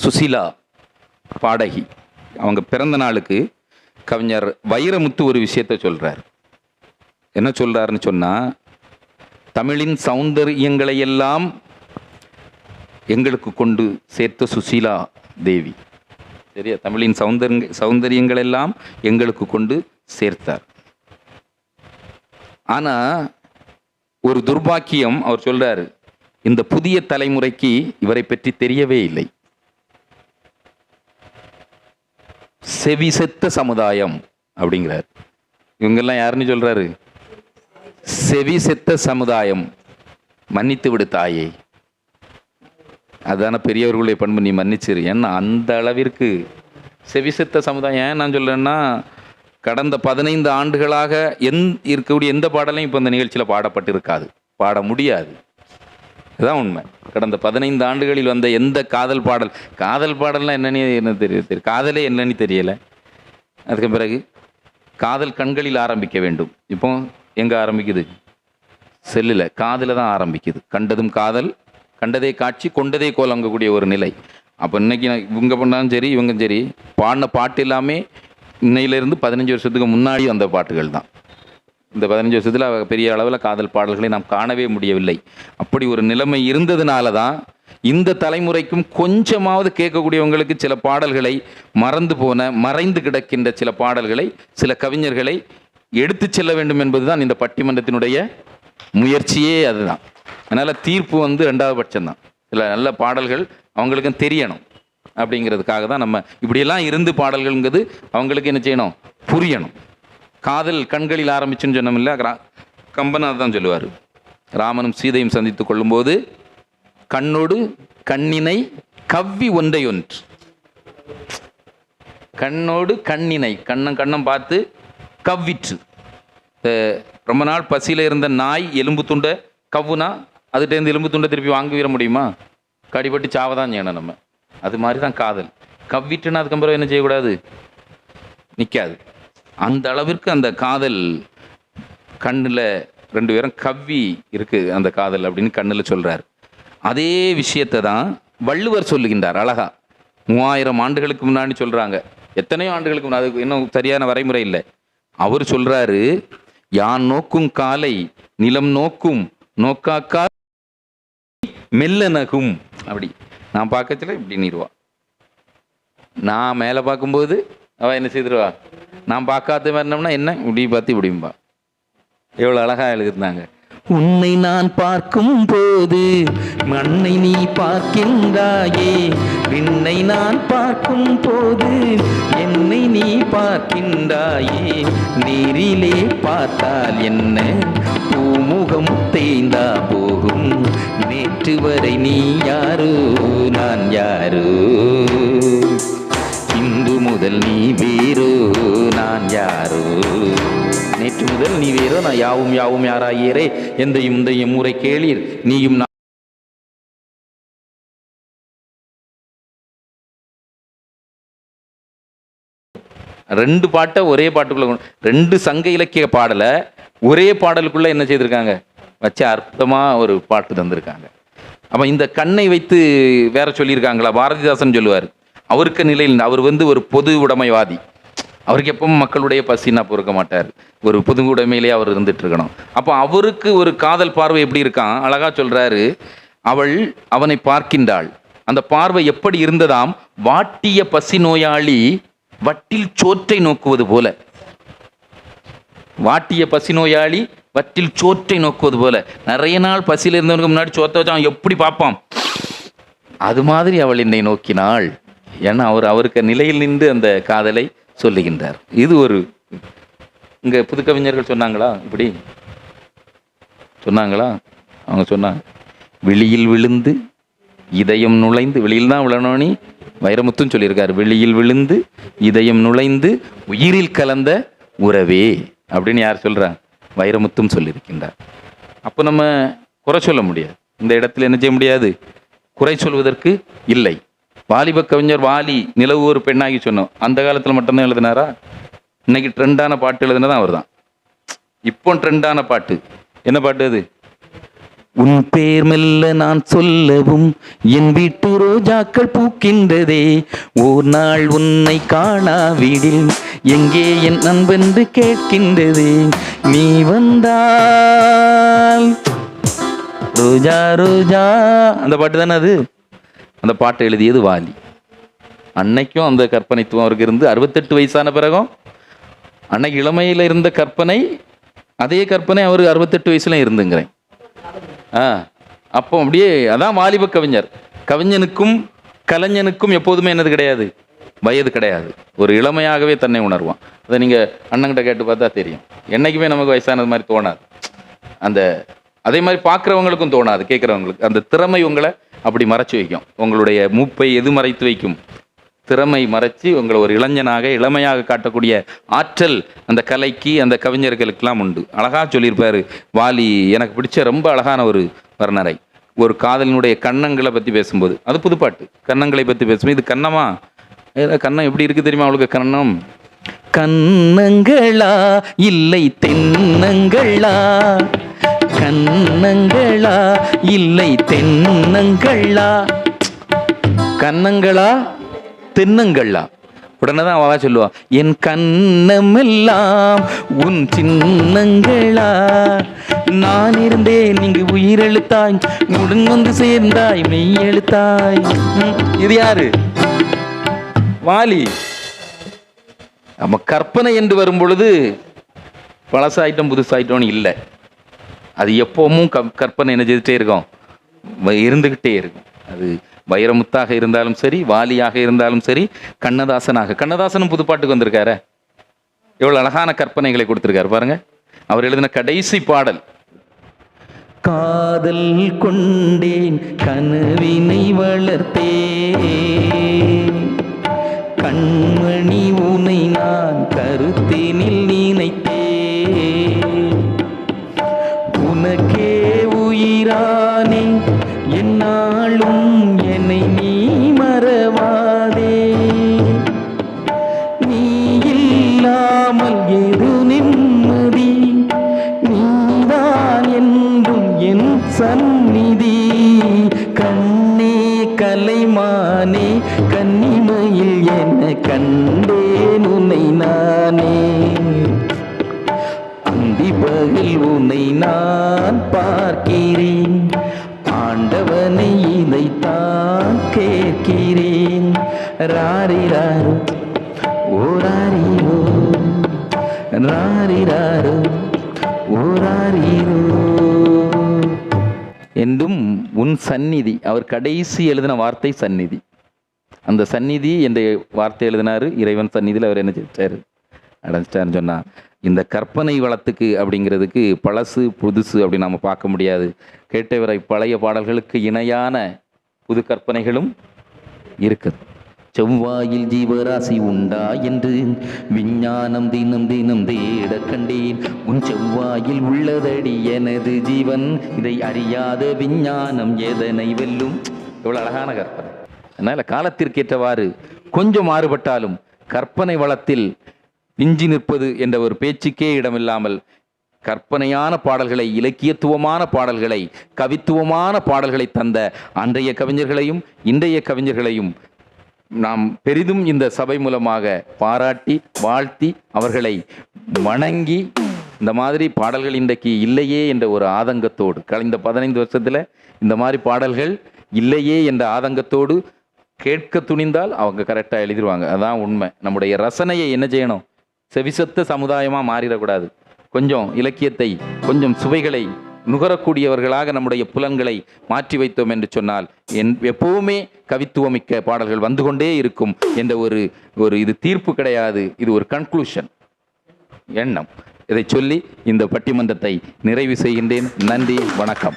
சுசீலா பாடகி. அவங்க பிறந்த நாளுக்கு கவிஞர் வைரமுத்து ஒரு விஷயத்த சொல்கிறார் என்ன சொல்றாருன்னு சொன்னா தமிழின் சௌந்தரியங்களை எல்லாம் எங்களுக்கு கொண்டு சேர்த்த சுசீலா தேவி. சரியா? தமிழின் சௌந்தரிய சௌந்தரியங்கள் எல்லாம் எங்களுக்கு கொண்டு சேர்த்தார். ஆனா ஒரு துர்பாக்கியம் அவர் சொல்றாரு இந்த புதிய தலைமுறைக்கு இவரை பற்றி தெரியவே இல்லை. செவி செத்த சமுதாயம் அப்படிங்கிறார். இவங்கெல்லாம் யாருன்னு சொல்கிறாரு செவி செத்த சமுதாயம் மன்னித்து விடு தாயே. அதான பெரியவர்களுடைய பண்பு நீ மன்னிச்சிரு. ஏன்னா அந்த அளவிற்கு செவிசெத்த சமுதாயம் ஏன் நான் சொல்கிறேன்னா கடந்த பதினைந்து ஆண்டுகளாக எந் இருக்கக்கூடிய எந்த பாடலையும் இப்போ இந்த நிகழ்ச்சியில் பாடப்பட்டிருக்காது. பாட முடியாது. இதுதான் உண்மை. கடந்த பதினைந்து ஆண்டுகளில் வந்த எந்த காதல் பாடல் காதல் பாடல்லாம் என்னன்னு என்ன தெரிய தெரியும் காதலே என்னன்னு தெரியலை. அதுக்கு பிறகு காதல் கண்களில் ஆரம்பிக்க வேண்டும். இப்போ எங்கே ஆரம்பிக்குது? செல்லில் காதில் தான் ஆரம்பிக்குது. கண்டதும் காதல் கண்டதே காட்சி கொண்டதே கோலங்கக்கூடிய ஒரு நிலை. அப்போ இன்னைக்கு நான் இவங்க பண்ணாலும் சரி இவங்க சரி பாடின பாட்டு எல்லாமே இன்னையிலேருந்து பதினஞ்சு வருஷத்துக்கு முன்னாடி வந்த பாட்டுகள் தான். இந்த பதினஞ்சு வருஷத்தில் பெரிய அளவில் காதல் பாடல்களை நாம் காணவே முடியவில்லை. அப்படி ஒரு நிலைமை இருந்ததுனால தான் இந்த தலைமுறைக்கும் கொஞ்சமாவது கேட்கக்கூடியவங்களுக்கு சில பாடல்களை மறந்து போன மறைந்து கிடக்கின்ற சில பாடல்களை சில கவிஞர்களை எடுத்து செல்ல வேண்டும் என்பதுதான் இந்த பட்டிமன்றத்தினுடைய முயற்சியே அதுதான். அதனால் தீர்ப்பு வந்து ரெண்டாவது பட்சம்தான். சில நல்ல பாடல்கள் அவங்களுக்கும் தெரியணும் அப்படிங்கிறதுக்காக தான் நம்ம இப்படியெல்லாம் இருந்து பாடல்கள்ங்கிறது அவங்களுக்கு என்ன செய்யணும்? புரியணும். காதல் கண்களில் ஆரம்பிச்சுன்னு சொன்னோம்ல ரா- கம்பன் தான் சொல்லுவார். ராமனும் சீதையும் சந்தித்து கொள்ளும்போது கண்ணோடு கண்ணினை கவ்வி ஒன்றை ஒன்று. கண்ணோடு கண்ணினை கண்ணம் கண்ணம் பார்த்து கவ்விற்று. ரொம்ப நாள் பசியில் இருந்த நாய் எலும்பு துண்டை கவ்வுனா அதுகிட்டேருந்து எலும்பு துண்டை திருப்பி வாங்கி விட முடியுமா? கடிபட்டு சாவதான் செய்யணும் நம்ம. அது மாதிரி தான் காதல். கவ்விட்டுன்னா அதுக்கப்புறம் என்ன செய்யக்கூடாது? நிற்காது அந்த அளவிற்கு அந்த காதல் கண்ணில் ரெண்டு பேரும் கவ்வி இருக்குது அந்த காதல் அப்படின்னு கண்ணில் சொல்கிறார் அதே விஷயத்தை தான் வள்ளுவர் சொல்லுகின்றார் அழகா. மூவாயிரம் ஆண்டுகளுக்கு முன்னாடி சொல்கிறாங்க எத்தனையோ ஆண்டுகளுக்கு முன்னாடி அதுக்கு இன்னும் சரியான வரைமுறை இல்லை. அவர் சொல்கிறாரு யான் நோக்கும் காலை நிலம் நோக்கும் நோக்காக்கா மெல்ல நகும். அப்படி. நான் பார்க்கச்சில இப்படி நீருவா. நான் மேலே பார்க்கும்போது அவள் என்ன செய்திருவா? நான் பார்க்காத வரணும்னா என்ன? இப்படி பார்த்து இப்படிம்பா. எவ்வளோ அழகா எழுதிருந்தாங்க உன்னை நான் பார்க்கும் போது மண்ணை நீ பார்க்கின்றாயே. விண்ணை நான் பார்க்கும் போது என்னை நீ பார்க்கின்றாயே. நீரிலே பார்த்தால் என்ன? பூமுகம் தேய்ந்தா போகும். நேற்று வரை நீ யாரோ நான் யாரோ. முதல் நீ வேறோ நான் யாரோ? நேற்று முதல் நீ வேறோ நான் யாவும் யாவும் யாராயிரே? எந்த இந்த முறை கேளீர் நீயும் நான் ரெண்டு பாட்டை ஒரே பாட்டுக்குள்ள ரெண்டு சங்க இலக்கிய பாடலை ஒரே பாடலுக்குள்ள என்ன செய்திருக்காங்க? வச்சு அற்புதமா ஒரு பாட்டு தந்திருக்காங்க. அப்ப இந்த கண்ணை வைத்து வேற சொல்லியிருக்காங்களா? பாரதிதாசன் சொல்லுவார் அவருக்கு நிலையில் அவர் வந்து ஒரு பொது உடைமைவாதி. அவருக்கு எப்பவும் மக்களுடைய பசினா பொறுக்க மாட்டார். ஒரு பொது உடைமையிலேயே அவர் இருந்துட்டு இருக்கணும். அப்போ அவருக்கு ஒரு காதல் பார்வை எப்படி இருக்கான்? அழகா சொல்றாரு. அவள் அவனை பார்க்கின்றாள். அந்த பார்வை எப்படி இருந்ததாம்? வாட்டிய பசி நோயாளி வட்டில் சோற்றை நோக்குவது போல. வாட்டிய பசி நோயாளி வட்டில் சோற்றை நோக்குவது போல. நிறைய நாள் பசியில் இருந்தவனுக்கு முன்னாடி சோத்த வச்சான் எப்படி பார்ப்பான்? அது மாதிரி அவள் என்னை நோக்கினாள். ஏன்னா அவர் அவருக்கு நிலையில் நின்று அந்த காதலை சொல்லுகின்றார். இது ஒரு இங்கே புதுக்கவிஞர்கள் சொன்னாங்களா? இப்படி? சொன்னாங்களா? அவங்க சொன்னாங்க வெளியில் விழுந்து இதயம் நுழைந்து வெளியில் தான் விழணும்னு வைரமுத்தும் சொல்லியிருக்காரு. வெளியில் விழுந்து இதயம் நுழைந்து உயிரில் கலந்த உறவே அப்படின்னு யார் சொல்கிறா வைரமுத்தும் சொல்லியிருக்கின்றார். அப்போ நம்ம குறை சொல்ல முடியாது. இந்த இடத்துல என்ன செய்ய முடியாது? குறை சொல்வதற்கு இல்லை. வாலிப கவிஞர் வாலி நிலவு ஒரு பெண்ணாகி சொன்னோம். அந்த காலத்தில் மட்டும்தான் எழுதினாரா? இன்னைக்கு ட்ரெண்டான பாட்டு எழுதினதான் அவர் தான் இப்போ ட்ரெண்டான பாட்டு. என்ன பாட்டு அது? உன் பேர் மெல்ல நான் சொல்லவும் என் வீட்டு ரோஜாக்கள் பூக்கின்றதே. ஓர் நாள் உன்னை காணாவிடில் எங்கே என் நண்பென்று கேட்கின்றதே. நீ வந்தால் ரோஜா ரோஜா. அந்த பாட்டு தானே அது? அந்த பாட்டை எழுதியது வாலி. அன்னைக்கும் அந்த கற்பனைத்துவம் அவருக்கு இருந்து அறுபத்தெட்டு வயசான பிறகும் அன்னைக்கு இளமையில் இருந்த கற்பனை அதே கற்பனை அவர் அறுபத்தெட்டு வயசுல இருந்துங்கிறேன். ஆ அப்போ அப்படியே அதான் வாலிப கவிஞர். கவிஞனுக்கும் கலைஞனுக்கும் எப்போதுமே என்னது கிடையாது? வயது கிடையாது. ஒரு இளமையாகவே தன்னை உணர்வான். அதை நீங்கள் அண்ணங்கிட்ட கேட்டு பார்த்தா தெரியும். என்னைக்குமே நமக்கு வயசானது மாதிரி தோணாது. அந்த அதே மாதிரி பார்க்குறவங்களுக்கும் தோணாது. கேட்குறவங்களுக்கு. அந்த திறமை உங்களை அப்படி மறைச்சு வைக்கும். உங்களுடைய மூப்பை எது மறைத்து வைக்கும்? திறமை மறைச்சி உங்களை ஒரு இளைஞனாக இளமையாக காட்டக்கூடிய ஆற்றல் அந்த கலைக்கு அந்த கவிஞர்களுக்கெல்லாம் உண்டு. அழகா சொல்லியிருப்பாரு. வாலி எனக்கு பிடிச்ச ரொம்ப அழகான ஒரு வர்ணரை. ஒரு காதலினுடைய கன்னங்களை பற்றி பேசும்போது. அது புதுப்பாட்டு. கன்னங்களை பற்றி பேசும்போது இது கன்னமா? கண்ணம் எப்படி இருக்கு தெரியுமா அவளுக்கு கன்னம்? கண்ணங்களா இல்லை தென்னங்களா? கன்னங்களா? இல்லை தென்னங்களா? கன்னங்களா? தென்னங்களா? உடனே தான் அவா சொல்லுவா என் கண்ணமெல்லாம் உன் சின்னங்களா? நான் இருந்தேன் இங்கு உயிரெழுத்தாய். உடன் வந்து சேர்ந்தாய் மெய் எழுத்தாய். இது யாரு? வாலி. நம்ம கற்பனை என்று வரும் பொழுது பழசாயிட்டம் புதுசாயிட்டோன்னு இல்லை. அது எப்பவும் க கற்பனை என்ன செய்துட்டே இருக்கும். இருந்துக்கிட்டே இருந்துகிட்டே இருக்கும். அது வைரமுத்தாக இருந்தாலும் சரி வாலியாக இருந்தாலும் சரி கண்ணதாசனாக கண்ணதாசனும் புதுப்பாட்டுக்கு வந்திருக்காரு. எவ்வளோ அழகான கற்பனைகளை கொடுத்திருக்காரு பாருங்க. அவர் எழுதின கடைசி பாடல். காதல் கொண்டேன் கனவினை வளர்த்தே கண்மணி உனை நான் கருத்தினில் நீ என்றும் உன் சந்நிதி அவர் கடைசி எழுதின வார்த்தை சந்நிதி. அந்த சந்நிதி என்ற வார்த்தை எழுதினாரு இறைவன் சந்நிதியில் அவர் என்ன செஞ்சாரு அடைஞ்சிட்டாருன்னு சொன்னா இந்த கற்பனை வளத்துக்கு அப்படிங்கிறதுக்கு பழசு புதுசு அப்படி நம்ம பார்க்க முடியாது. கேட்டவரை பழைய பாடல்களுக்கு இணையான புது கற்பனைகளும் இருக்குது. செவ்வாயில் ஜீவராசி உண்டா என்று விஞ்ஞானம் தினம் தினம் தேட கண்டேன். உன் செவ்வாயில் உள்ளதடி எனது ஜீவன். இதை அறியாத விஞ்ஞானம் எதனை வெல்லும்? எவ்வளவு அழகான கற்பனை. அதனால காலத்திற்கேற்றவாறு கொஞ்சம் மாறுபட்டாலும் கற்பனை வளத்தில் விஞ்சி நிற்பது என்ற ஒரு பேச்சுக்கே இடமில்லாமல் கற்பனையான பாடல்களை இலக்கியத்துவமான பாடல்களை கவித்துவமான பாடல்களை தந்த அன்றைய கவிஞர்களையும் இன்றைய கவிஞர்களையும் நாம் பெரிதும் இந்த சபை மூலமாக பாராட்டி வாழ்த்தி அவர்களை வணங்கி இந்த மாதிரி பாடல்கள் இன்றைக்கு இல்லையே என்ற ஒரு ஆதங்கத்தோடு கலைந்த பதினைந்து வருஷத்தில் இந்த மாதிரி பாடல்கள் இல்லையே என்ற ஆதங்கத்தோடு கேட்க துணிந்தால் அவங்க கரெக்டாக எழுதிருவாங்க. அதான் உண்மை. நம்முடைய ரசனையை என்ன செய்யணும்? செவிசத்த சமுதாயமாக மாறிடக்கூடாது. கொஞ்சம் இலக்கியத்தை கொஞ்சம் சுவைகளை நுகரக்கூடியவர்களாக நம்முடைய புலன்களை மாற்றி வைத்தோம் என்று சொன்னால் என் எப்பவுமே கவித்துவமிக்க பாடல்கள் வந்து கொண்டே இருக்கும். என்ற ஒரு ஒரு இது தீர்ப்பு கிடையாது. இது ஒரு கன்க்ளூஷன் எண்ணம். இதை சொல்லி இந்த பட்டிமன்றத்தை நிறைவு செய்கின்றேன். நன்றி. வணக்கம்.